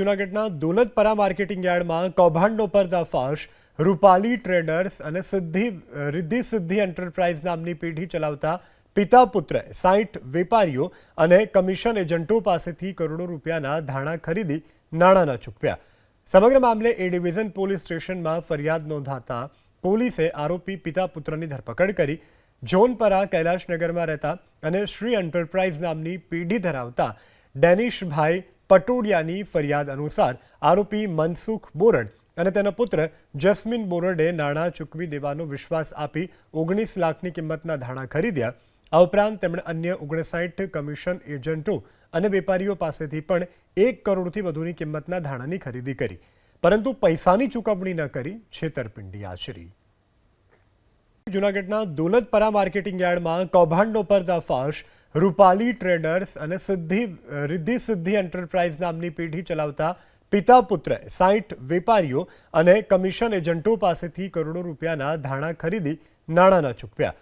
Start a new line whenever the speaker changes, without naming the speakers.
જૂનાગઢના દોલતપરા માર્કેટિંગ યાર્ડમાં કૌભાંડનો પર્દાફાશ. રૂપાલી ટ્રેડર્સ અને સિદ્ધિ, રિદ્ધિ સિદ્ધિ એન્ટરપ્રાઇઝ નામની પેઢી ચલાવતા પિતા પુત્રએ સાઠ વેપારીઓ અને કમિશન એજન્ટો પાસેથી કરોડો રૂપિયાના ધાણા ખરીદી નાણાં ચૂકવ્યા. સમગ્ર મામલે એ ડિવિઝન પોલીસ સ્ટેશનમાં ફરિયાદ નોંધાતા પોલીસે આરોપી પિતા પુત્રની ધરપકડ કરી, જોનપરા કૈલાશનગરમાં રહેતા અને શ્રી એન્ટરપ્રાઇઝ નામની પેઢી ધરાવતા ડેનિશભાઈ પટોડિયાની ફરિયાદ અનુસાર આરોપી મનસુખ બોરડ અને તેના પુત્ર જસ્મીન બોરડે નાણાં ચૂકવી દેવાનો વિશ્વાસ આપી ઓગણીસ લાખની કિંમતના ધાણા ખરીદ્યા. આ ઉપરાંત તેમણે અન્ય ઓગણસાઠ કમિશન એજન્ટો અને વેપારીઓ પાસેથી પણ એક કરોડથી વધુની કિંમતના ધાણાની ખરીદી કરી. પરંતુ પૈસાની ચૂકવણી ન કરી, છેતરપિંડી આચરી. જૂનાગઢના દોલતપરા માર્કેટિંગ યાર્ડમાં કૌભાંડનો પર્દાફાશ રૂપાલી ટ્રેડર્સ અને સિદ્ધિ, રિદ્ધિ સિદ્ધિ એન્ટરપ્રાઇઝ નામની પેઢી ચલાવતા પિતા પુત્રએ સાઠ વેપારીઓ અને કમિશન એજન્ટો પાસેથી કરોડો રૂપિયાના ધાણા ખરીદી નાણાંના ચૂકવ્યા